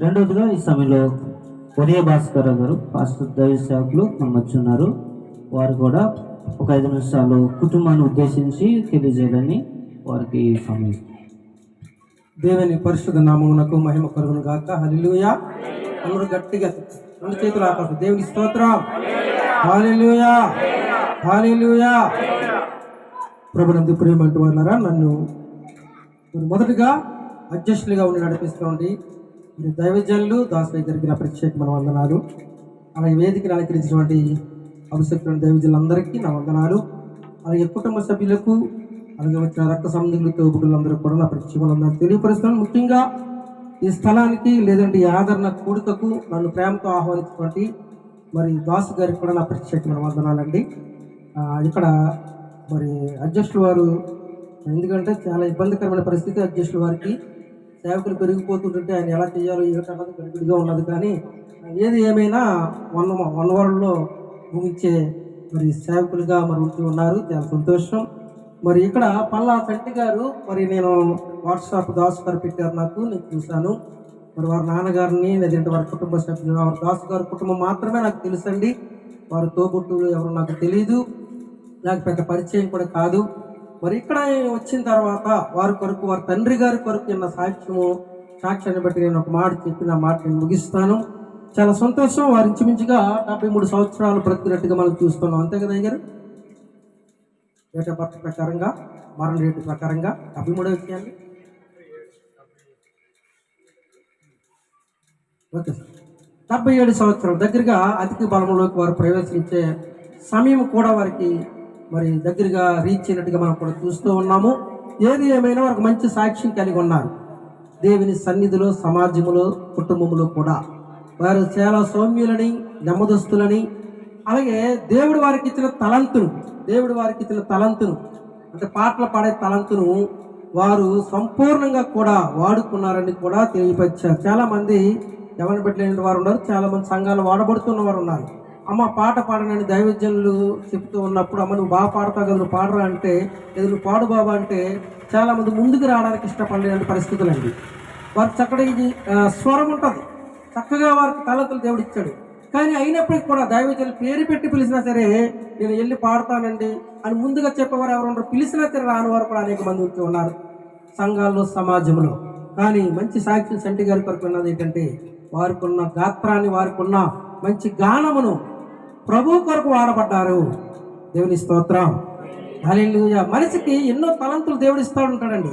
రెండవదిగా ఈ సమయంలో ఉదయ భాస్కర్ గారు పాస్టర్ దైవ సేవకులు ఉన్నారు వారు కూడా ఒక ఐదు నిమిషాలు కుటుంబాన్ని ఉద్దేశించి తెలియజేయాలని వారికి ఈ సమయం. దేవుని పరిశుద్ధ నామమునకు మహిమ కలుగును గాక. హల్లెలూయా. అందరూ గట్టిగా రెండు చేతులు ఆకాశం దేవుని స్తోత్రం. హల్లెలూయా. హల్లెలూయా. ప్రభునందు ప్రేమంటూ వాళ్ళరా నన్ను మొదటగా అధ్యక్షులుగా ఉండి నడిపిస్తుంది మీరు దైవజనులు దాసులు జరిగిన ప్రత్యేకమైన వందనాలు అలాగే వేదికను అలంకరించినటువంటి అభిషేకులైన దైవజనులందరికీ నా వందనాలు. అలాగే కుటుంబ సభ్యులకు అలాగే వచ్చిన రక్త సంబంధికులు తోబుడులందరూ కూడా నా ప్రత్యేకమైన తెలియపరుస్తున్నాను. ముఖ్యంగా ఈ స్థలానికి లేదంటే ఈ ఆదరణ కూడికకు నన్ను ప్రేమతో ఆహ్వానించినటువంటి మరి దాసు గారికి కూడా నా ప్రత్యేకమైన వందనాలండి ఇక్కడ మరి అధ్యక్షుల వారు ఎందుకంటే చాలా ఇబ్బందికరమైన పరిస్థితి అధ్యక్షుల వారికి. సేవకులు పెరిగిపోతుంటుంటే ఆయన ఎలా చేయాలో ఏమిటన్నది గడిబిడిగా ఉన్నది. కానీ ఏది ఏమైనా వన్ వన్ వరల్డ్లో ముగించే మరి సేవకులుగా మరి ఉంటూ ఉన్నారు. చాలా సంతోషం. మరి ఇక్కడ పల్లా చంటి గారు మరి నేను వాట్సాప్ దాస్ గారు పెట్టారు నాకు నేను చూశాను. మరి వారి నాన్నగారిని లేదంటే వారి కుటుంబ సభ్యులు వారి దాస్ గారి కుటుంబం మాత్రమే నాకు తెలుసండి. వారి తోబుట్టులు ఎవరు నాకు తెలియదు నాకు పెద్ద పరిచయం కూడా కాదు. మరి ఇక్కడ వచ్చిన తర్వాత వారి కొరకు వారి తండ్రి గారి కొరకు ఉన్న సాక్ష్యము సాక్ష్యాన్ని బట్టి నేను ఒక మాట చెప్పిన మాట నేను ముగిస్తాను. చాలా సంతోషం. వారి ఇంచుమించుగా డెబ్బై మూడు సంవత్సరాలు బ్రతికినట్టుగా మనం చూస్తున్నాం. అంతే కదా గారు డేట్ ఆఫ్ బర్త్ ప్రకారంగా మరణ రేటు ప్రకారంగా డెబ్బై మూడో విషయాన్ని ఓకే సార్. డెబ్బై ఏడు సంవత్సరాల దగ్గరగా అతిథి బలంలోకి వారు ప్రవేశించే సమయం కూడా వారికి మరి దగ్గరగా రీచ్ అయినట్టుగా మనం కూడా చూస్తూ ఉన్నాము. ఏది ఏమైనా వారికి మంచి సాక్ష్యం కలిగి ఉన్నారు. దేవుని సన్నిధిలో సమాజంలో కుటుంబంలో కూడా. వారు చాలా సౌమ్యులని నెమ్మదస్తులని అలాగే దేవుడు వారికి ఇచ్చిన తలంతును దేవుడు వారికి ఇచ్చిన తలంతును అంటే పాటలు పాడే తలంతును వారు సంపూర్ణంగా కూడా వాడుకున్నారని కూడా తెలియపరిచారు. చాలామంది ఎవరిని పెట్టలేని వారు ఉన్నారు చాలామంది సంఘాలు వాడబడుతున్న వారు ఉన్నారు. అమ్మ పాట పాడనని దైవజనులు చెప్తూ ఉన్నప్పుడు అమ్మ నువ్వు బాగా పాడతావు కదా నువ్వు పాడరా అంటే ఎదురు నువ్వు పాడు బాబా అంటే చాలామంది ముందుకు రావడానికి ఇష్టపడలేని పరిస్థితులు అండి వారు చక్కటి స్వరం ఉంటుంది. చక్కగా వారికి తలతులు దేవుడు ఇచ్చాడు. కానీ అయినప్పటికీ కూడా దైవజనులు పేరు పెట్టి పిలిచినా సరే నేను వెళ్ళి పాడతానండి అని ముందుగా చెప్పేవారు ఎవరు ఉండరు పిలిచినా సరే రాని వారు కూడా అనేక మంది ఉంటూ ఉన్నారు సంఘాల్లో సమాజంలో. కానీ మంచి సాక్షి సంటి గారి కొరకు ఉన్నది ఏంటంటే వారికున్న గాత్రాన్ని వారికున్న మంచి గానమును ప్రభు కొరకు వాడబడ్డారు. దేవుని స్తోత్రం. హల్లెలూయా. మనిషికి ఎన్నో తలంతులు దేవుడు ఇస్తూ ఉంటాడండి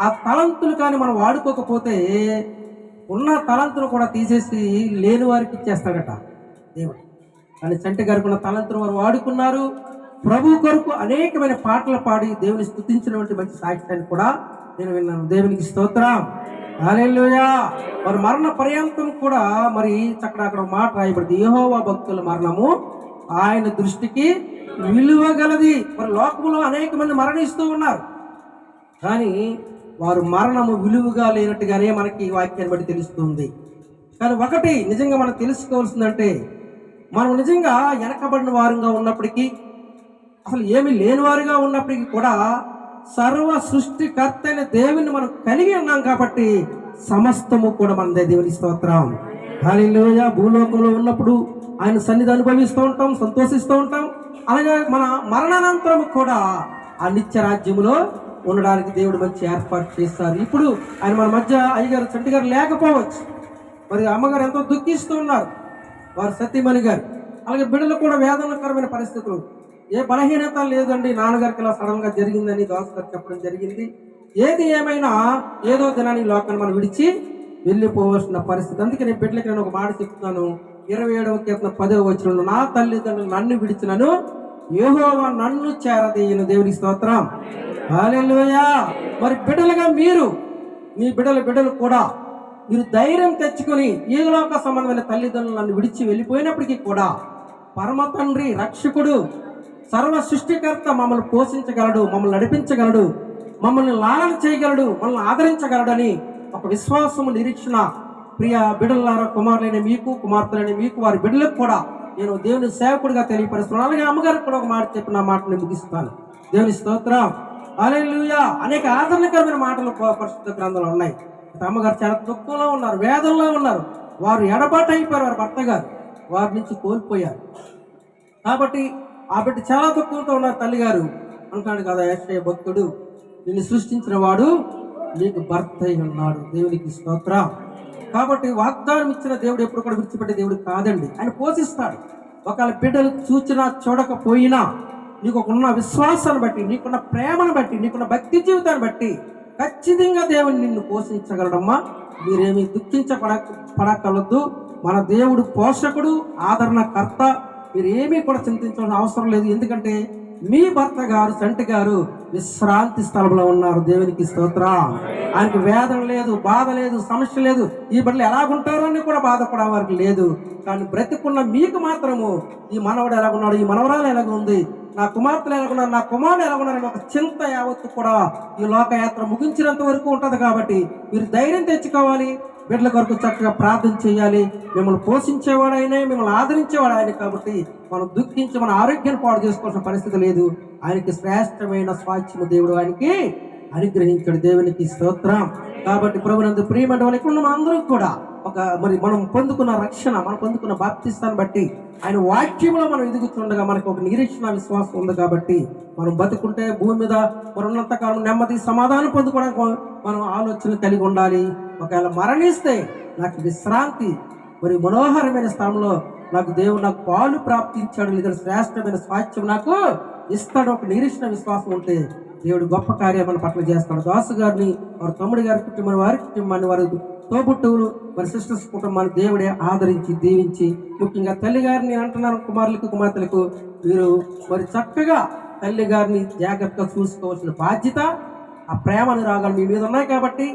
ఆ తలంతులు కానీ మనం వాడుకోకపోతే ఉన్న తలంతులు కూడా తీసేసి లేని వారికి ఇచ్చేస్తాడట దేవుడు. కానీ చంటి గారికి ఉన్న తలంతులు వారు వాడుకున్నారు. ప్రభు కొరకు అనేకమైన పాటలు పాడి దేవుని స్థుతించినటువంటి మంచి సాక్ష్యాన్ని కూడా నేను విన్నాను. దేవునికి స్తోత్రం. హల్లెలూయా. మరి మరణ పర్యంతం కూడా మరి చక్కడ అక్కడ మాట రాయబడింది. యహోవా భక్తుల మరణము ఆయన దృష్టికి విలువ గలది. మరి లోకంలో అనేక మంది మరణిస్తూ ఉన్నారు. కానీ వారు మరణము విలువగా లేనట్టుగానే మనకి ఈ వాక్యాన్ని బట్టి తెలుస్తుంది. కానీ ఒకటి నిజంగా మనం తెలుసుకోవాల్సిందంటే మనం నిజంగా వెనకబడిన వారుగా ఉన్నప్పటికీ అసలు ఏమి లేనివారుగా ఉన్నప్పటికీ కూడా సర్వ సృష్టికర్త అయిన దేవుని మనం కలిగి ఉన్నాం కాబట్టి సమస్తము కూడా మనదే దేవుని స్తోత్రం. హల్లెలూయా. భూలోకంలో ఉన్నప్పుడు ఆయన సన్నిధి అనుభవిస్తూ ఉంటాం సంతోషిస్తూ ఉంటాం. అలాగే మన మరణానంతరం కూడా ఆ నిత్య రాజ్యంలో ఉండడానికి దేవుడు మంచి ఏర్పాటు చేస్తారు. ఇప్పుడు ఆయన మన మధ్య అయ్యగారు చంటి గారు లేకపోవచ్చు. మరి అమ్మగారు ఎంతో దుఃఖిస్తూ ఉన్నారు. వారు సతీమణి గారు. అలాగే బిడ్డలు కూడా వేదనకరమైన పరిస్థితులు. ఏ బలహీనత లేదండి. నాన్నగారికి ఇలా సడన్గా జరిగిందని దాస్ చెప్పడం జరిగింది. ఏది ఏమైనా ఏదో దినాన్ని లోకల్ లోకాన్ని మనం విడిచి వెళ్ళిపోవాల్సిన పరిస్థితి. అందుకే నేను బిడ్డలకి నేను ఒక మాట చెప్తున్నాను. ఇరవై ఏడవ కీర్తన పదవ వచ్చిన నా తల్లిదండ్రులు నన్ను విడిచినను యెహోవా నన్ను చేరదీయను దేవుని స్తోత్రం. హల్లెలూయా! మరి బిడ్డలుగా మీరు మీ బిడ్డల బిడ్డలు కూడా మీరు ధైర్యం తెచ్చుకొని ఈ లోక సంబంధమైన తల్లిదండ్రులు నన్ను విడిచి వెళ్ళిపోయినప్పటికీ కూడా పరమ తండ్రి రక్షకుడు సర్వ సృష్టికర్త మమ్మల్ని పోషించగలడు మమ్మల్ని నడిపించగలడు మమ్మల్ని లాలన చేయగలడు మమ్మల్ని ఆదరించగలడని ఒక విశ్వాసము నిరీక్షణ. ప్రియ బిడ్డలారా కుమారులైన మీకు కుమార్తెలైన మీకు వారి బిడ్డలకు కూడా నేను దేవుని సేవకుడిగా తెలియపరుస్తున్నాను. అలాగే అమ్మగారికి కూడా ఒక మాట చెప్పిన మాటని ముగిస్తాను. దేవుని స్తోత్రం. అలెలుయా అనేక ఆదరణకరమైన మాటలు పరిశుద్ధ గ్రంథాలు ఉన్నాయి. అమ్మగారు చాలా దుఃఖంలో ఉన్నారు వేదంలో ఉన్నారు. వారు ఎడబాటు అయిపోయారు వారి భర్త గారు. వారి నుంచి కోల్పోయారు. కాబట్టి ఆ బిడ్డ చాలా దుఃఖంతో ఉన్నారు తల్లిగారు. అంటాడు కదా ఏషయ్య భక్తుడు నిన్ను సృష్టించిన వాడు నీకు భర్త అయి ఉన్నాడు. దేవునికి స్తోత్ర. కాబట్టి వాగ్దానం ఇచ్చిన దేవుడు ఎప్పుడు కూడా విడిచిపెట్టే దేవుడు కాదండి. ఆయన పోషిస్తాడు. ఒకవేళ బిడ్డలు చూచినా చూడకపోయినా నీకు ఉన్న విశ్వాసాన్ని బట్టి నీకున్న ప్రేమను బట్టి నీకున్న భక్తి జీవితాన్ని బట్టి ఖచ్చితంగా దేవుడు నిన్ను పోషించగలడమ్మా. మీరేమీ దుఃఖించపడ పడకలొద్దు. మన దేవుడు పోషకుడు ఆదరణకర్త మీరు ఏమీ కూడా చింతించాల్సిన అవసరం లేదు. ఎందుకంటే మీ భర్త గారు చంటి గారు విశ్రాంతి స్థలంలో ఉన్నారు. దేవునికి స్తోత్ర. ఆయనకి వేదన లేదు బాధ లేదు సమస్య లేదు. ఈ బిడ్డలు ఎలాగుంటారో అని కూడా బాధపడే వారికి లేదు. కానీ బ్రతికున్న మీకు మాత్రము ఈ మనవడు ఎలాగున్నాడు ఈ మనవరాలు ఎలాగ ఉంది నా కుమార్తెలు ఎలాగున్నారు నా కుమారుడు ఎలాగున్నారని ఒక చింత యావత్తు కూడా ఈ లోకయాత్ర ముగించినంత వరకు ఉంటుంది కాబట్టి మీరు ధైర్యం తెచ్చుకోవాలి. బిడ్డల కొరకు చక్కగా ప్రార్థన చేయాలి. మిమ్మల్ని పోషించేవాడు ఆయనే మిమ్మల్ని ఆదరించేవాడు ఆయన కాబట్టి మనం దుఃఖించి మన ఆరోగ్యాన్ని పాడు చేసుకోవాల్సిన పరిస్థితి లేదు. ఆయనకి శ్రేష్టమైన స్వాచ్ఛ్యము దేవుడు ఆయనకి అనుగ్రహించాడు. దేవునికి స్తోత్రం. కాబట్టి ప్రభునందు ప్రియమైన వాళ్ళకి ఇక్కడ ఉన్న అందరం కూడా ఒక మరి మనం పొందుకున్న రక్షణ మనం పొందుకున్న బాప్తిస్తాన్ని బట్టి ఆయన వాక్యంలో మనం ఎదుగుతుండగా మనకు ఒక నిరీక్షణ విశ్వాసం ఉంది కాబట్టి మనం బతుకుంటే భూమి మీద మనం కాలం నెమ్మది సమాధానం పొందుకోవడానికి మనం ఆలోచన కలిగి ఉండాలి. ఒకవేళ మరణిస్తే నాకు విశ్రాంతి మరి మనోహరమైన స్థలంలో నాకు దేవుడు నాకు పాలు ప్రాప్తించాడు లేదా శ్రేష్టమైన స్వాస్థ్యం నాకు ఇస్తాడు ఒక నిరీక్షణ విశ్వాసం ఉంటే దేవుడు గొప్ప కార్యం మన పట్ల చేస్తాడు. దాసు గారిని వారి తమ్ముడి గారి కుటుంబం వారి కుటుంబాన్ని వారి తోబుట్టువులు మరి సిస్టర్స్ కుటుంబాన్ని దేవుడే ఆదరించి దీవించి ముఖ్యంగా తల్లిగారిని అంటున్నారు అంటున్నాను కుమారులకు కుమార్తెలకు మీరు మరి చక్కగా తల్లిగారిని జాగ్రత్తగా చూసుకోవాల్సిన బాధ్యత ఆ ప్రేమ అనురాగాలు మీ మీద ఉన్నాయి కాబట్టి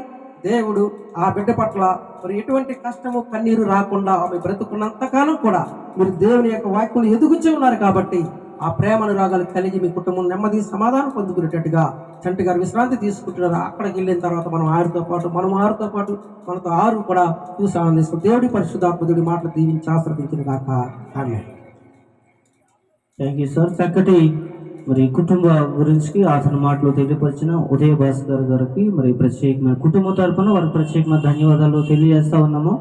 దేవుడు ఆ బిడ్డ పట్ల మరి ఎటువంటి కష్టము కన్నీరు రాకుండా ఆమె బ్రతుకున్నంతకాలం కూడా మీరు దేవుని యొక్క వాక్యం ఎదుగుచే ఉన్నారు కాబట్టి ఆ ప్రేమ అనురాగాలు కలిగి మీ కుటుంబం నెమ్మది సమాధానం పొందుకునేటట్టుగా చంటి గారు విశ్రాంతి తీసుకుంటున్నారు. అక్కడికి వెళ్ళిన తర్వాత మనం ఆరుతో పాటు మనం ఆరుతో పాటు మనతో ఆరు కూడా చూసి ఆనందిస్తాం. దేవుడి పరిశుద్ధాత్మదుడి మాటలు దీవించి ఆశ్రదించిన కాక ఆమె థ్యాంక్ యూ సార్. చక్కటి మరి కుటుంబ గురించి అతని మాటలు తెలియపరిచిన ఉదయ భాస్కర్ గారికి మరి ప్రత్యేకమైన కుటుంబ తరపున వారికి ప్రత్యేకమైన ధన్యవాదాలు తెలియజేస్తా ఉన్నాము.